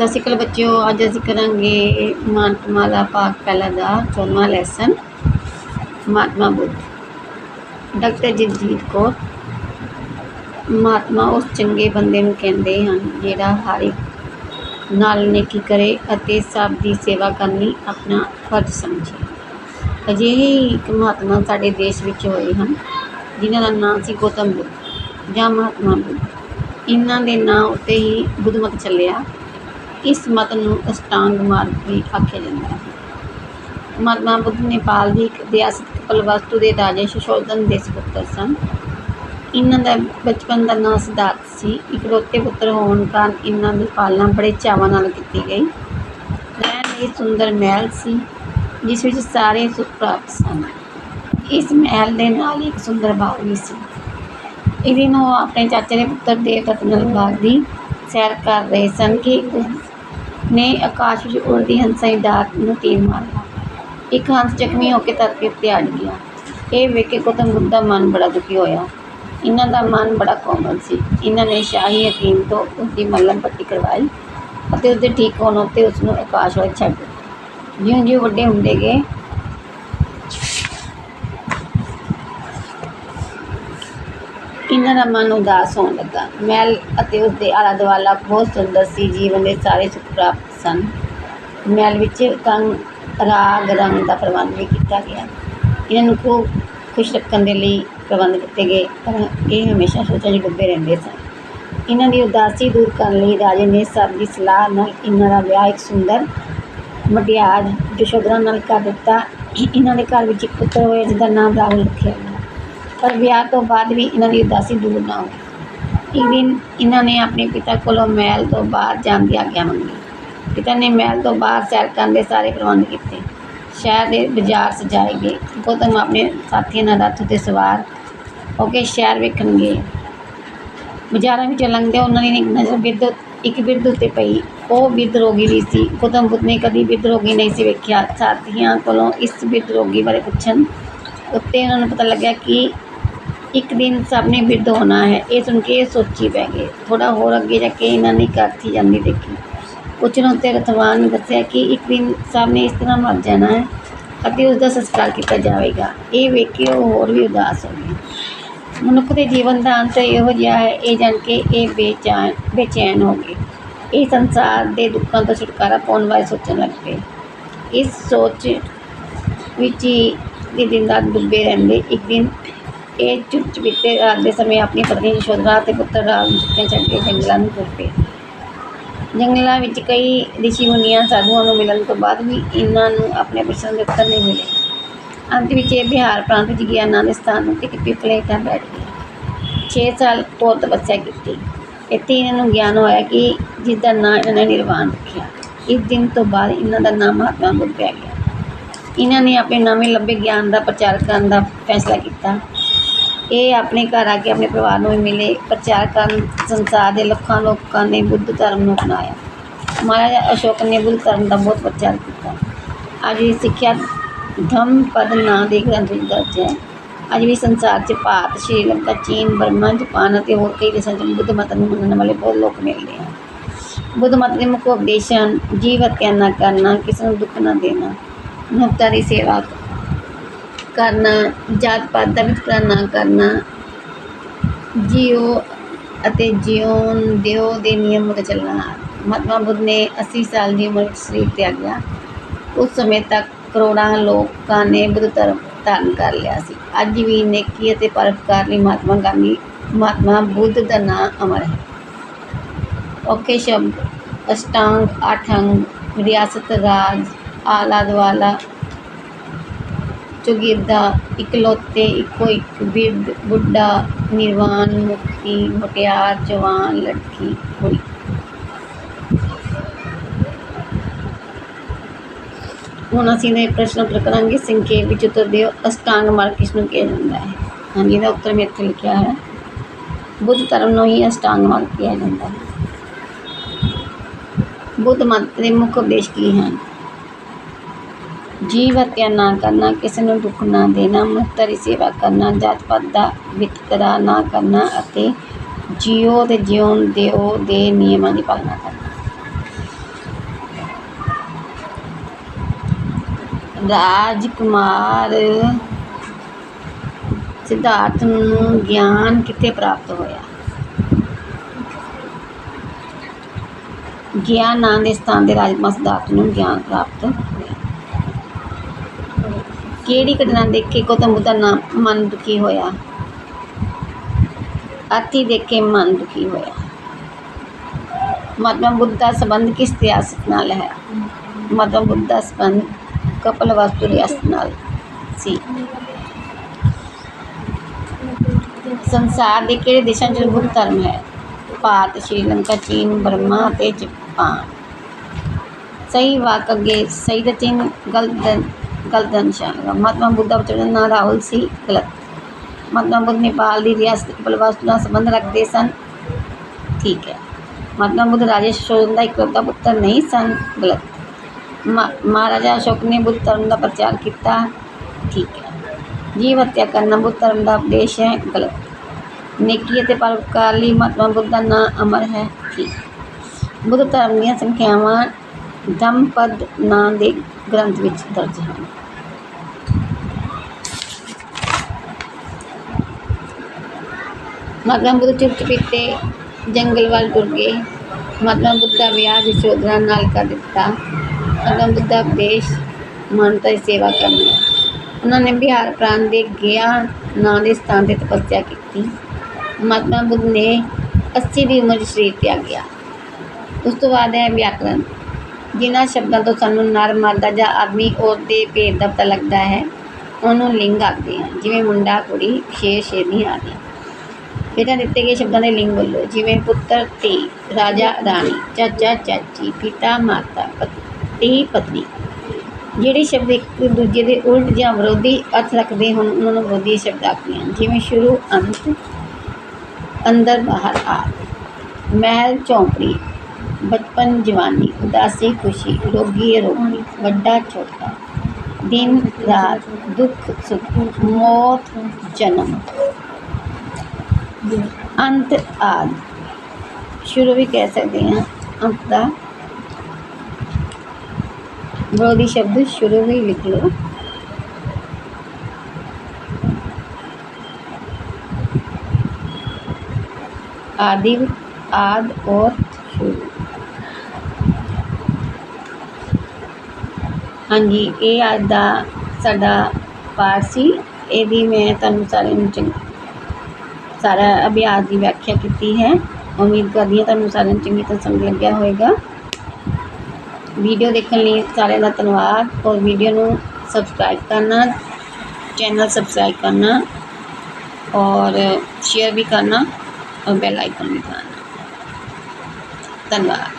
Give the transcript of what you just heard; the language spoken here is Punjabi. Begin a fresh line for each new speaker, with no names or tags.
ਸਤਿ ਸ਼੍ਰੀ ਅਕਾਲ ਬੱਚਿਓ, ਅੱਜ ਅਸੀਂ ਕਰਾਂਗੇ ਮਾਨਤਮਾਲਾ ਪਾਕ ਪਹਿਲਾ ਦਾ ਚੌਦਵਾਂ ਲੈਸਨ ਮਹਾਤਮਾ ਬੁੱਧ। ਡਾਕਟਰ ਜਗਜੀਤ ਕੌਰ, ਮਹਾਤਮਾ ਉਸ ਚੰਗੇ ਬੰਦੇ ਨੂੰ ਕਹਿੰਦੇ ਹਨ, ਜਿਹੜਾ ਹਰ ਇੱਕ ਨਾਲ ਨੇਕੀ ਕਰੇ ਅਤੇ ਸਭ ਦੀ ਸੇਵਾ ਕਰਨੀ ਆਪਣਾ ਫਰਜ਼ ਸਮਝੇ। ਅਜਿਹੇ ਇੱਕ ਮਹਾਤਮਾ ਸਾਡੇ ਦੇਸ਼ ਵਿੱਚ ਹੋਏ ਹਨ, ਜਿਨ੍ਹਾਂ ਦਾ ਨਾਮ ਸੀ ਗੌਤਮ ਬੁੱਧ ਜਾਂ ਮਹਾਤਮਾ ਬੁੱਧ। ਇਹਨਾਂ ਦੇ ਨਾਂ ਉੱਤੇ ਹੀ ਬੁੱਧਮਤ ਚੱਲਿਆ। ਇਸ ਮਤ ਨੂੰ ਅਸ਼ਟਾਂਗ ਮਾਰਗ ਵੀ ਆਖਿਆ ਜਾਂਦਾ ਹੈ। ਮਹਾਤਮਾ ਬੁੱਧ ਨੇਪਾਲ ਦੀ ਇੱਕ ਰਿਆਸਤ ਕਪਿਲਵਸਤੂ ਦੇ ਰਾਜੇ ਸੁਸ਼ੋਧਨ ਦੇ ਸਪੁੱਤਰ ਸਨ। ਇਹਨਾਂ ਦਾ ਬਚਪਨ ਦਾ ਨਾਂ ਸਿਧਾਰਥ ਸੀ। ਇਕਲੌਤੇ ਪੁੱਤਰ ਹੋਣ ਕਾਰਨ ਇਹਨਾਂ ਦੀ ਪਾਲਣਾ ਬੜੇ ਚਾਵਾਂ ਨਾਲ ਕੀਤੀ ਗਈ। ਰਹਿਣ ਲਈ ਸੁੰਦਰ ਮਹਿਲ ਸੀ, ਜਿਸ ਵਿੱਚ ਸਾਰੇ ਸੁੱਖ ਪ੍ਰਾਪਤ ਸਨ। ਇਸ ਮਹਿਲ ਦੇ ਨਾਲ ਇੱਕ ਸੁੰਦਰ ਬਾਗ ਵੀ ਸੀ। ਇੱਕ ਦਿਨ ਉਹ ਆਪਣੇ ਚਾਚੇ ਦੇ ਪੁੱਤਰ ਦੇ ਨਾਲ ਬਾਗ ਦੀ ਸੈਰ ਕਰ ਰਹੇ ਸਨ ਕਿ ਨੇ ਆਕਾਸ਼ ਵਿੱਚ ਉੜਦੀ ਹੰਸਾਈ ਡਾਕ ਨੂੰ ਤੀਰ ਮਾਰਿਆ ਇੱਕ ਹੰਸ ਜ਼ਖਮੀ ਹੋ ਕੇ ਧਰਤੀ ਉੱਤੇ ਅੜ ਗਿਆ ਇਹ ਵੇਖ ਕੇ ਗੌਤਮ ਬੁੱਧ ਦਾ ਮਨ ਬੜਾ ਦੁਖੀ ਹੋਇਆ। ਇਹਨਾਂ ਦਾ ਮਨ ਬੜਾ ਕੋਮਲ ਸੀ। ਇਹਨਾਂ ਨੇ ਸ਼ਾਹੀ ਹਕੀਮ ਤੋਂ ਉਸਦੀ ਮੱਲਮ ਪੱਟੀ ਕਰਵਾਈ ਅਤੇ ਉਸਦੇ ਠੀਕ ਹੋਣ ਉੱਤੇ ਉਸ ਨੂੰ ਆਕਾਸ਼ ਵੱਲ ਛੱਡ ਦਿੱਤਾ। ਜਿਉਂ ਜਿਉਂ ਵੱਡੇ ਹੁੰਦੇ ਗਏ ਇਹਨਾਂ ਦਾ ਮਨ ਉਦਾਸ ਹੋਣ ਲੱਗਾ। ਮਹਿਲ ਅਤੇ ਉਸਦੇ ਆਲਾ ਦੁਆਲਾ ਬਹੁਤ ਸੁੰਦਰ ਸੀ, ਜੀਵਨ ਦੇ ਸਾਰੇ ਸੁੱਖ ਪ੍ਰਾਪਤ ਸਨ। ਮਹਿਲ ਵਿੱਚ ਕੰਗ ਰਾਗ, ਰੰਗ ਦਾ ਪ੍ਰਬੰਧ ਵੀ ਕੀਤਾ ਗਿਆ। ਇਹਨਾਂ ਨੂੰ ਖੂਬ ਖੁਸ਼ ਰੱਖਣ ਦੇ ਲਈ ਪ੍ਰਬੰਧ ਕੀਤੇ ਗਏ, ਪਰ ਇਹ ਹਮੇਸ਼ਾ ਸੋਚਾਂ 'ਚ ਡੁੱਬੇ ਰਹਿੰਦੇ ਸਨ। ਇਹਨਾਂ ਦੀ ਉਦਾਸੀ ਦੂਰ ਕਰਨ ਲਈ ਰਾਜੇ ਨੇ ਸਭ ਦੀ ਸਲਾਹ ਨਾਲ ਇਹਨਾਂ ਦਾ ਵਿਆਹ ਇੱਕ ਸੁੰਦਰ ਮਟਿਆਰ ਯਸ਼ੋਧਰਾ ਨਾਲ ਕਰ ਦਿੱਤਾ। ਇਹਨਾਂ ਦੇ ਘਰ ਵਿੱਚ ਇੱਕ ਪੁੱਤਰ ਹੋਇਆ, ਜਿਹਦਾ ਨਾਮ ਰਾਹੁਲ ਰੱਖਿਆ ਗਿਆ। ਪਰ ਵਿਆਹ ਤੋਂ ਬਾਅਦ ਵੀ ਇਹਨਾਂ ਦੀ ਉਦਾਸੀ ਦੂਰ ਨਾ ਹੋਈ ਇੱਕ ਦਿਨ ਇਹਨਾਂ ਨੇ ਆਪਣੇ ਪਿਤਾ ਕੋਲੋਂ ਮਹਿਲ ਤੋਂ ਬਾਹਰ ਜਾਣ ਦੀ ਆਗਿਆ ਮੰਗੀ ਪਿਤਾ ਨੇ ਮਹਿਲ ਤੋਂ ਬਾਹਰ ਸੈਰ ਕਰਨ ਦੇ ਸਾਰੇ ਪ੍ਰਬੰਧ ਕੀਤੇ ਸ਼ਹਿਰ ਦੇ ਬਾਜ਼ਾਰ ਸਜਾਏ ਗਏ ਗੌਤਮ ਆਪਣੇ ਸਾਥੀਆਂ ਨਾਲ ਰੱਥ 'ਤੇ ਸਵਾਰ ਹੋ ਕੇ ਸ਼ਹਿਰ ਵੇਖਣ ਗਏ ਬਾਜ਼ਾਰਾਂ ਵਿੱਚ ਲੰਘਦੇ ਉਹਨਾਂ ਦੀ ਇੱਕ ਨਜ਼ਰ ਬਿਰਧ ਇੱਕ ਬਿਰਧ ਉੱਤੇ ਪਈ ਉਹ ਬਿਰਧ ਰੋਗੀ ਵੀ ਸੀ ਗੌਤਮ ਬੁੱਧ ਨੇ ਕਦੀ ਬਿਰਧ ਰੋਗੀ ਨਹੀਂ ਸੀ ਵੇਖਿਆ ਸਾਥੀਆਂ ਕੋਲੋਂ ਇਸ ਬਿਰਧ ਰੋਗੀ ਬਾਰੇ ਪੁੱਛਣ ਉੱਤੇ ਉਹਨਾਂ ਨੂੰ ਪਤਾ ਲੱਗਿਆ ਕਿ ਇੱਕ ਦਿਨ ਸਭ ਨੇ ਬਿਰਧ ਹੋਣਾ ਹੈ। ਇਹ ਸੁਣ ਕੇ ਇਹ ਸੋਚੀ ਪੈ ਗਏ। ਥੋੜਾ ਹੋਰ ਅੱਗੇ ਜਾ ਕੇ ਇਹਨਾਂ ਨੇ ਕਾਥੀ ਜਾਂਦੀ ਦੇਖੀ। ਪੁੱਛਣ ਉੱਤੇ ਰਤਵਾਨ ਨੇ ਦੱਸਿਆ ਕਿ ਇੱਕ ਦਿਨ ਸਭ ਨੇ ਇਸ ਤਰ੍ਹਾਂ ਮਰ ਜਾਣਾ ਹੈ ਅਤੇ ਉਸ ਦਾ ਸੰਸਕਾਰ ਕੀਤਾ ਜਾਵੇਗਾ। ਇਹ ਵੇਖ ਕੇ ਉਹ ਹੋਰ ਵੀ ਉਦਾਸ ਹੋ ਗਏ ਮਨੁੱਖ ਦੇ ਜੀਵਨ ਦਾ ਅੰਤ ਇਹੋ ਜਿਹਾ ਹੈ, ਇਹ ਜਾਣ ਕੇ ਇਹ ਬੇਚੈਨ ਬੇਚੈਨ ਹੋ ਗਏ। ਇਹ ਸੰਸਾਰ ਦੇ ਦੁੱਖਾਂ ਤੋਂ ਛੁਟਕਾਰਾ ਪਾਉਣ ਬਾਰੇ ਸੋਚਣ ਲੱਗ ਪਏ। ਇਸ ਸੋਚ ਵਿੱਚ ਹੀ ਦਿਨ ਰਾਤ ਡੁੱਬੇ ਰਹਿੰਦੇ। ਇੱਕ ਦਿਨ ਇਹ ਚੁੱਪ ਰਾਤ ਦੇ ਸਮੇਂ ਆਪਣੀ ਪਤਨੀ ਯਸ਼ੋਧਰਾ ਅਤੇ ਪੁੱਤਰ ਰਾਮ ਜਿੱਤੇ ਛੱਡ ਕੇ ਜੰਗਲਾਂ ਨੂੰ ਤੁਰ ਪਏ। ਜੰਗਲਾਂ ਵਿੱਚ ਕਈ ਰਿਸ਼ੀ ਮੁਨੀਆਂ ਸਾਧੂਆਂ ਨੂੰ ਮਿਲਣ ਤੋਂ ਬਾਅਦ ਵੀ ਇਹਨਾਂ ਨੂੰ ਆਪਣੇ ਪ੍ਰਸ਼ਨ ਦੇ ਉੱਤਰ ਨਹੀਂ ਮਿਲੇ। ਅੰਤ ਵਿੱਚ ਇਹ ਬਿਹਾਰ ਪ੍ਰਾਂਤ ਵਿੱਚ ਗਿਆ ਆਨੰਦ ਸਥਾਨ ਉੱਤੇ ਇੱਕ ਪਿਪਲੇ ਹੇਠਾਂ ਬੈਠ ਗਏ 6 ਸਾਲ ਤੋਂ ਤਪੱਸਿਆ ਕੀਤੀ। ਇੱਥੇ ਇਹਨਾਂ ਨੂੰ ਗਿਆਨ ਹੋਇਆ ਕਿ ਜਿਸ ਦਾ ਨਾਂ ਇਹਨਾਂ ਨੇ ਨਿਰਵਾਣ ਰੱਖਿਆ। ਇਸ ਦਿਨ ਤੋਂ ਬਾਅਦ ਇਹਨਾਂ ਦਾ ਨਾਮ ਮਹਾਤਮਾ ਬੁੱਧ ਪੈ ਗਿਆ। ਇਹਨਾਂ ਨੇ ਆਪਣੇ ਨਵੇਂ ਲੱਭੇ ਗਿਆਨ ਦਾ ਪ੍ਰਚਾਰ ਕਰਨ ਦਾ ਫੈਸਲਾ ਕੀਤਾ। ਇਹ ਆਪਣੇ ਘਰ ਆ ਕੇ ਆਪਣੇ ਪਰਿਵਾਰ ਨੂੰ ਵੀ ਮਿਲੇ, ਪ੍ਰਚਾਰ ਕਰਨ, ਸੰਸਾਰ ਦੇ ਲੱਖਾਂ ਲੋਕਾਂ ਨੇ ਬੁੱਧ ਧਰਮ ਨੂੰ ਅਪਣਾਇਆ। ਮਹਾਰਾਜਾ ਅਸ਼ੋਕ ਨੇ ਬੁੱਧ ਧਰਮ ਦਾ ਬਹੁਤ ਪ੍ਰਚਾਰ ਕੀਤਾ। ਅੱਜ ਇਹ ਸਿੱਖਿਆ ਧੰਮ ਪਦ ਨਾਂ ਦੇ ਗ੍ਰੰਥ ਵਿੱਚ ਦਰਜ ਹੈ। ਅੱਜ ਵੀ ਸੰਸਾਰ 'ਚ ਭਾਰਤ ਸ਼੍ਰੀਲੰਕਾ ਚੀਨ, ਬਰਮਾ, ਜਪਾਨ ਅਤੇ ਹੋਰ ਕਈ ਦੇਸ਼ਾਂ 'ਚ ਬੁੱਧ ਮਤ ਨੂੰ ਮੰਨਣ ਵਾਲੇ ਬਹੁਤ ਲੋਕ ਮਿਲਦੇ ਹਨ। ਬੁੱਧ ਮਤ ਦੇ ਮੁੱਖ ਉਪਦੇਸ਼ ਹਨ, ਜੀਵ ਹੱਤਿਆ ਨਾ ਕਰਨਾ, ਕਿਸੇ ਨੂੰ ਦੁੱਖ ਨਾ ਦੇਣਾ, ਮਨੁੱਖਤਾ ਦੀ ਸੇਵਾ ਕਰਨਾ, ਜਾਤ ਪਾਤ ਦਾ ਵਿਤਕਰਾ ਨਾ ਕਰਨਾ। ਜੀਓ ਅਤੇ ਜਿਉਣ ਦਿਓ ਦੇ ਨਿਯਮ ਉੱਤੇ ਚੱਲਣਾ। ਮਹਾਤਮਾ ਬੁੱਧ ਨੇ 80 ਸਾਲ ਦੀ ਉਮਰ ਵਿੱਚ ਸਰੀਰ ਤਿਆਗਿਆ। ਉਸ ਸਮੇਂ ਤੱਕ ਕਰੋੜਾਂ ਲੋਕਾਂ ਨੇ ਬੁੱਧ ਧਰਮ ਧਾਰਨ ਕਰ ਲਿਆ ਸੀ। ਅੱਜ ਵੀ ਨੇਕੀ ਅਤੇ ਪਰਉਪਕਾਰ ਲਈ ਮਹਾਤਮਾ ਗਾਂਧੀ, ਮਹਾਤਮਾ ਬੁੱਧ ਦਾ ਨਾਮ ਅਮਰ ਹੈ। ਔਖੇ ਸ਼ਬਦ, ਅਸ਼ਟਾਂਗ ਅੱਠ ਅੰਗ ਰਿਆਸਤ ਰਾਜ, ਆਲਾ ਦੁਆਲਾ ਚੁਗਿਰਦਾ ਇਕਲੌਤੇ, ਇੱਕੋ ਇੱਕ ਬਿਰਧ ਬੁੱਢਾ ਨਿਰਵਾਨ ਮੁਕਤੀ ਮੁਟਿਆਰ, ਜਵਾਨ, ਲੜਕੀ, ਕੁੜੀ। ਹੁਣ ਅਸੀਂ ਇਹ ਪ੍ਰਸ਼ਨ ਉੱਤਰ ਕਰਾਂਗੇ। ਸੰਖੇਪ ਵਿੱਚ ਉੱਤਰ ਦਿਓ। ਅਸ਼ਟਾਂਗ ਮਾਰਗ ਕਿਸ ਨੂੰ ਕਿਹਾ ਜਾਂਦਾ ਹੈ? ਹਾਂਜੀ, ਇਹਦਾ ਉੱਤਰ ਮੈਂ ਇੱਥੇ ਲਿਖਿਆ ਹੈ। ਬੁੱਧ ਧਰਮ ਨੂੰ ਹੀ ਅਸ਼ਟਾਂਗ ਮਾਰਗ ਕਿਹਾ ਜਾਂਦਾ ਹੈ। ਬੁੱਧ ਮਤ ਦੇ ਮੁੱਖ ਉਪਦੇਸ਼ ਕੀ ਹਨ? ਜੀਵ ਹੱਤਿਆ ਨਾ ਕਰਨਾ, ਕਿਸੇ ਨੂੰ ਦੁੱਖ ਨਾ ਦੇਣਾ, ਮਹੱਤਰੀ ਸੇਵਾ ਕਰਨਾ, ਜਾਤ ਪਾਤ ਦਾ ਵਿਤਕਰਾ ਨਾ ਕਰਨਾ ਅਤੇ ਜੀਓ ਤੇ ਜਿਉਣ ਦੇ ਉਹ ਦੇ ਨਿਯਮਾਂ ਦੀ ਪਾਲਣਾ ਕਰਨਾ। ਰਾਜਕੁਮਾਰ ਸਿਧਾਰਥ ਨੂੰ ਗਿਆਨ ਕਿੱਥੇ ਪ੍ਰਾਪਤ ਹੋਇਆ? ਗਿਆਨ ਨਾਂ ਦੇ ਸਥਾਨ ਦੇ ਰਾਜਕੁਮਾਰ ਸਿਧਾਰਥ ਨੂੰ ਗਿਆਨ ਪ੍ਰਾਪਤ ਕਿਹੜੀ ਘਟਨਾ ਦੇਖੇ ਗੌਤਮ ਬੁੱਧ ਦਾ ਨਾ- ਮਨ ਦੁਖੀ ਹੋਇਆ। ਹਾਥੀ ਦੇਖ ਕੇ ਮਨ ਦੁਖੀ ਹੋਇਆ। ਮਹਾਤਮਾ ਬੁੱਧ ਸੰਬੰਧ ਕਿਸ ਸਿਆਸਤ ਨਾਲ ਹੈ? ਮਹਾਤਮਾ ਬੁੱਧ ਦਾ ਸੰਬੰਧ ਕਪਲਵਾਸਤੂ ਰਿਆਸਤ ਨਾਲ ਸੀ। ਸੰਸਾਰ ਦੇ ਕਿਹੜੇ ਦੇਸ਼ਾਂ 'ਚ ਬੁੱਧ ਧਰਮ ਹੈ? ਭਾਰਤ, ਸ਼੍ਰੀਲੰਕਾ, ਚੀਨ, ਬਰਮਾ ਅਤੇ ਜਾਪਾਨ। ਸਹੀ ਵਾਕ ਅੱਗੇ, ਸਹੀ ਦਾ ਚਿੰਨ੍ਹ, ਗਲਤ ਦਾ- ਗਲਤ ਦਾ ਨਿਸ਼ਾਨ ਹੈਗਾ ਮਹਾਤਮਾ ਬੁੱਧ ਦਾ ਉਚਾਰਨ ਨਾਂ ਰਾਹੁਲ ਸੀ ਗਲਤ ਮਹਾਤਮਾ ਬੁੱਧ ਨੇਪਾਲ ਦੀ ਰਿਆਸਤ ਕਪਲਵਾਸਤੂ ਨਾਲ ਸੰਬੰਧ ਰੱਖਦੇ ਸਨ ਠੀਕ ਹੈ ਮਹਾਤਮਾ ਬੁੱਧ ਰਾਜੇ ਸ਼ੋਧਨ ਦਾ ਇਕਲੌਤਾ ਪੁੱਤਰ ਨਹੀਂ ਸਨ ਗਲਤ ਮਹਾ- ਮਹਾਰਾਜਾ ਅਸ਼ੋਕ ਨੇ ਬੁੱਧ ਧਰਮ ਦਾ ਪ੍ਰਚਾਰ ਕੀਤਾ ਠੀਕ ਹੈ ਜੀਵ ਹੱਤਿਆ ਕਰਨਾ ਬੁੱਧ ਧਰਮ ਦਾ ਉਪਦੇਸ਼ ਹੈ ਗਲਤ ਨੇਕੀ ਅਤੇ ਪਰਉਪਕਾਰ ਲਈ ਮਹਾਤਮਾ ਬੁੱਧ ਦਾ ਨਾਂ ਅਮਰ ਹੈ ਠੀਕ ਬੁੱਧ ਧਰਮ ਦੀਆਂ ਸੰਖਿਆਵਾਂ ਧੰਮਪਦ ਨਾਂ ਦੇ ਗ੍ਰੰਥ ਵਿੱਚ ਦਰਜ ਹਨ। ਮਹਾਤਮਾ ਬੁੱਧ ਚੁੱਪ ਚੁਪੀਤੇ ਜੰਗਲ ਵੱਲ ਤੁਰ ਗਏ। ਮਹਾਤਮਾ ਬੁੱਧ ਦਾ ਵਿਆਹ ਯਸ਼ੋਧਰਾ ਨਾਲ ਕਰ ਦਿੱਤਾ। ਮਹਾਤਮਾ ਬੁੱਧ ਦਾ ਉਪਦੇਸ਼ ਮਾਨਤਾ ਦੀ ਸੇਵਾ ਕਰਨਾ ਉਹਨਾਂ ਨੇ ਬਿਹਾਰ ਪ੍ਰਾਂਤ ਦੇ ਗਿਆ ਨਾਂ ਦੇ ਸਥਾਨ 'ਤੇ ਤਪੱਸਿਆ ਕੀਤੀ। ਮਹਾਤਮਾ ਬੁੱਧ ਨੇ 80 ਦੀ ਉਮਰ 'ਚ ਸਰੀਰ ਤਿਆਗਿਆ ਉਸ ਤੋਂ ਬਾਅਦ ਹੈ ਵਿਆਕਰਣ ਜਿਨ੍ਹਾਂ ਸ਼ਬਦਾਂ ਤੋਂ ਸਾਨੂੰ ਨਰ ਮਾਦਾ ਜਾਂ ਆਦਮੀ ਔਰਤ ਦੇ ਭੇਦ ਦਾ ਪਤਾ ਲੱਗਦਾ ਹੈ, ਉਹਨੂੰ ਲਿੰਗ ਆਖਦੇ ਹਨ ਜਿਵੇਂ ਮੁੰਡਾ, ਕੁੜੀ, ਸ਼ੇਰ, ਸ਼ੇਰਨੀ ਆਦਿ। ਹੇਠਾਂ ਦਿੱਤੇ ਗਏ ਸ਼ਬਦਾਂ ਦੇ ਲਿੰਗ ਬੋਲੋ। ਜਿਵੇਂ ਪੁੱਤਰ, ਧੀ, ਰਾਜਾ, ਰਾਣੀ, ਚਾਚਾ, ਚਾਚੀ, ਪਿਤਾ, ਮਾਤਾ ਪਤੀ ਪਤਨੀ। ਜਿਹੜੇ ਸ਼ਬਦ ਇੱਕ ਦੂਜੇ ਦੇ ਉਲਟ ਜਾਂ ਵਿਰੋਧੀ ਅਰਥ ਰੱਖਦੇ ਹਨ ਉਹਨਾਂ ਨੂੰ ਵਿਰੋਧੀ ਸ਼ਬਦ ਆਖਦੇ ਹਨ ਜਿਵੇਂ ਸ਼ੁਰੂ, ਅੰਤ, ਅੰਦਰ, ਬਾਹਰ ਆਦਿ। ਮਹਿਲ ਚੌਂਪੜੀ ਬਚਪਨ ਜਵਾਨੀ ਉਦਾਸੀ ਖੁਸ਼ੀ ਰੋਗੀ ਰੋਗੀ ਵੱਡਾ ਛੋਟਾ ਦਿਨ ਰਾਤ ਦੁੱਖ ਸੁੱਖ ਮੌਤ ਜਨਮ ਅੰਤ ਆਦ ਸ਼ੁਰੂ ਵੀ ਕਹਿ ਸਕਦੇ ਹਾਂ ਅੰਤ ਦਾ ਵਿਰੋਧੀ ਸ਼ਬਦ ਸ਼ੁਰੂ ਵੀ ਲਿਖ ਲਓ ਆਦਿ ਆਦ ਔਰ ਹਾਂਜੀ ਇਹ ਅੱਜ ਦਾ ਸਾਡਾ ਪਾਠ ਸੀ ਇਹਦੀ ਮੈਂ ਤੁਹਾਨੂੰ ਸਾਰਿਆਂ ਨੂੰ ਚੰਗੀ ਸਾਰਾ ਅਭਿਆਸ ਦੀ ਵਿਆਖਿਆ ਕੀਤੀ ਹੈ ਉਮੀਦ ਕਰਦੀ ਹਾਂ ਤੁਹਾਨੂੰ ਸਾਰਿਆਂ ਨੂੰ ਚੰਗੀ ਤਰ੍ਹਾਂ ਸਮਝ ਲੱਗਿਆ ਹੋਵੇਗਾ ਵੀਡੀਓ ਦੇਖਣ ਲਈ ਸਾਰਿਆਂ ਦਾ ਧੰਨਵਾਦ ਔਰ ਵੀਡੀਓ ਨੂੰ ਸਬਸਕ੍ਰਾਈਬ ਕਰਨਾ ਚੈਨਲ ਸਬਸਕ੍ਰਾਈਬ ਕਰਨਾ और शेयर भी करना और बेल आइकन भी दबाना धन्यवाद